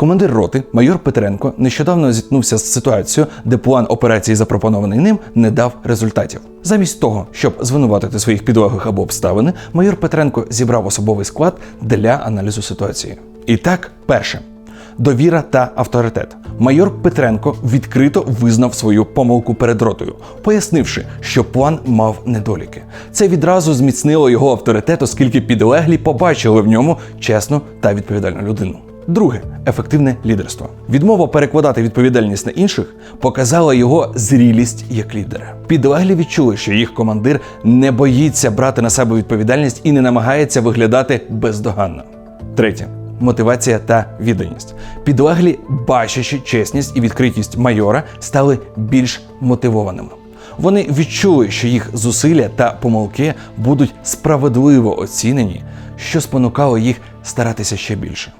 Командир роти, майор Петренко, нещодавно зіткнувся з ситуацією, де план операції, запропонований ним, не дав результатів. Замість того, щоб звинуватити своїх підлеглих або обставини, майор Петренко зібрав особовий склад для аналізу ситуації. І так, перше. Довіра та авторитет. Майор Петренко відкрито визнав свою помилку перед ротою, пояснивши, що план мав недоліки. Це відразу зміцнило його авторитет, оскільки підлеглі побачили в ньому чесну та відповідальну людину. Друге ефективне лідерство. Відмова перекладати відповідальність на інших показала його зрілість як лідера. Підлеглі відчули, що їх командир не боїться брати на себе відповідальність і не намагається виглядати бездоганно. Третє мотивація та відданість. Підлеглі, бачачи чесність і відкритість майора, стали більш мотивованими. Вони відчули, що їх зусилля та помилки будуть справедливо оцінені, що спонукало їх старатися ще більше.